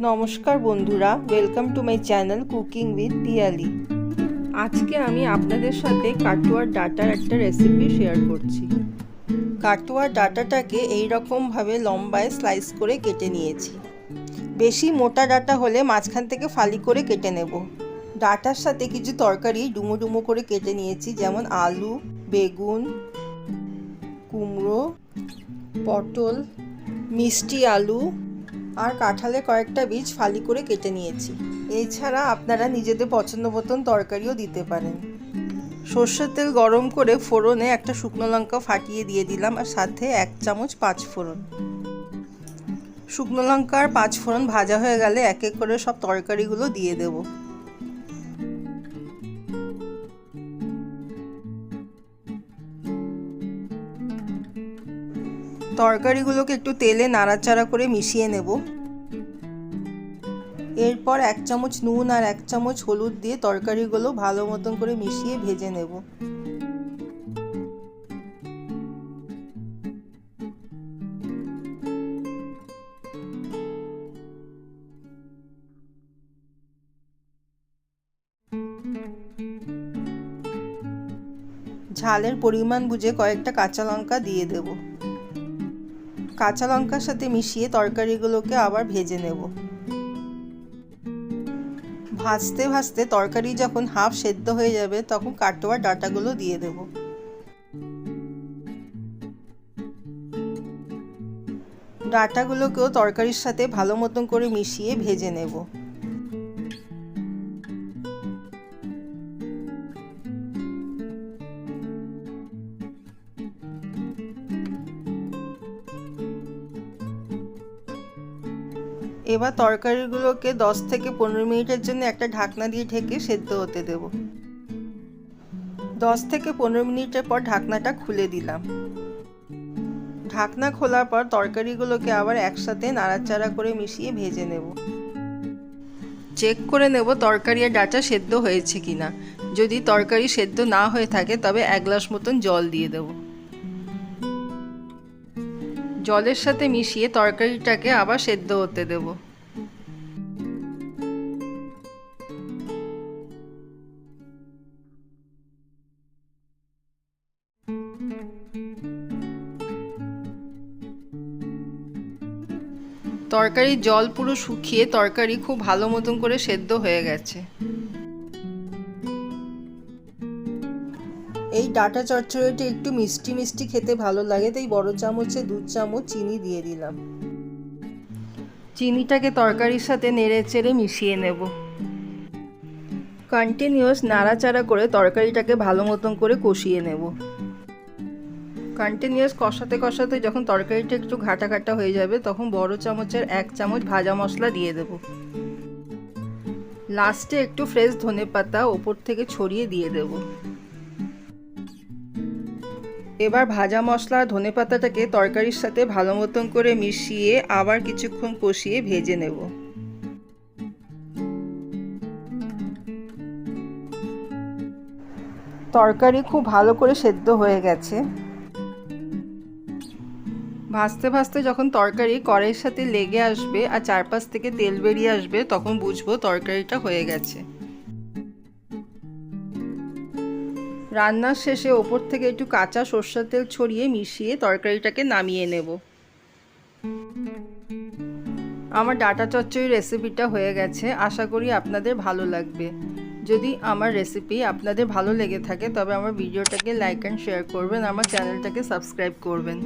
নমস্কার বন্ধুরা welcome to my channel cooking with Piyali আজকে আমি আপনাদের সাথে কাটুয়ার ডাটার একটা রেসিপি শেয়ার করছি। কাটুয়ার ডাটাটাকে এই রকমভাবে লম্বায় স্লাইস করে কেটে নিয়েছি। বেশি মোটা ডাটা হলে মাঝখান থেকে ফালি করে কেটে নেব। ডাটার সাথে কিছু তরকারি ডুমো ডুমো করে কেটে নিয়েছি, যেমন আলু, বেগুন, কুমড়ো, পটল, মিষ্টি আলু আর কাঁঠালে কয়েকটা বীজ ফালি করে কেটে নিয়েছি। এছাড়া আপনারা নিজেদের পছন্দ মতন তরকারিও দিতে পারেন। সর্ষের তেল গরম করে ফোড়নে একটা শুকনো লঙ্কা ফাটিয়ে দিয়ে দিলাম আর সাথে এক চামচ পাঁচ ফোড়ন। শুকনো লঙ্কা আর পাঁচ ফোড়ন ভাজা হয়ে গেলে এক এক করে সব তরকারিগুলো দিয়ে দেব। তরকারিগুলোকে একটু তেলে নাড়াচাড়া করে মিশিয়ে নেব। এরপর এক চামচ নুন আর এক চামচ হলুদ দিয়ে তরকারিগুলো ভালো মতন করে মিশিয়ে ভেজে নেব। ঝালের পরিমাণ বুঝে কয়েকটা কাঁচা লঙ্কা দিয়ে দেব। কাঁচা লঙ্কার সাথে মিশিয়ে তরকারিগুলোকে আবার ভেজে নেব। ভাজতে ভাজতে তরকারি যখন হাফ সেদ্ধ হয়ে যাবে, তখন কাটোয়া ডাটাগুলো দিয়ে দেব। ডাটাগুলোকেও তরকারির সাথে ভালো মতন করে মিশিয়ে ভেজে নেব। এবার তরকারিগুলোকে দশ থেকে পনেরো মিনিটের জন্য একটা ঢাকনা দিয়ে ঢেকে সেদ্ধ হতে দেব। দশ থেকে পনেরো মিনিটের পর ঢাকনাটা খুলে দিলাম। ঢাকনা খোলার পর তরকারিগুলোকে আবার একসাথে নাড়াচাড়া করে মিশিয়ে ভেজে নেব। চেক করে নেব তরকারি আর ডাটা সেদ্ধ হয়েছে কিনা। যদি তরকারি সেদ্ধ না হয়ে থাকে তবে এক গ্লাস মতন জল দিয়ে দেব। জলের সাথে মিশিয়ে তরকারিটাকে আবার সেদ্ধ হতে দেব। তরকারির জল পুরো শুকিয়ে তরকারি খুব ভালো মতন করে সেদ্ধ হয়ে গেছে। এই ডাটা চচ্চড়িটা একটু মিষ্টি মিষ্টি খেতে ভালো লাগে, তাই বড় চামচে দু চামচ চিনি দিয়ে দিলাম। চিনিটাকে তরকারির সাথে নেড়ে চেড়ে মিশিয়ে নেব। কন্টিনিউয়াস নাড়াচাড়া করে তরকারিটাকে ভালো মতন করে কষিয়ে নেব। কন্টিনিউয়াস কষাতে কষাতে যখন তরকারিটা একটু ঘাটা ঘাটা হয়ে যাবে, তখন বড় চামচের এক চামচ ভাজা মশলা দিয়ে দেব। লাস্টে একটু ফ্রেশ ধনে পাতা ওপর থেকে ছড়িয়ে দিয়ে দেব। এবার ভাজা মশলা ধনে পাতাটাকে তরকারির সাথে ভালো মতন করে মিশিয়ে আবার কিছুক্ষণ কষিয়ে ভেজে নেব। তরকারি খুব ভালো করে সেদ্ধ হয়ে গেছে। ভাজতে ভাজতে যখন তরকারি কড়াইয়ের সাথে লেগে আসবে আর চারপাশ থেকে তেল বেরিয়ে আসবে, তখন বুঝব তরকারিটা হয়ে গেছে। রান্নার শেষে ওপর থেকে একটু কাঁচা সর্ষের তেল ছড়িয়ে মিশিয়ে তরকারিটাকে নামিয়ে নেব। আমার ডাটা চচ্চড়ি রেসিপিটা হয়ে গেছে, আশা করি আপনাদের ভালো লাগবে। যদি আমার রেসিপি আপনাদের ভালো লেগে থাকে, তবে আমার ভিডিওটাকে লাইক অ্যান্ড শেয়ার করবেন, আমার চ্যানেলটাকে সাবস্ক্রাইব করবেন।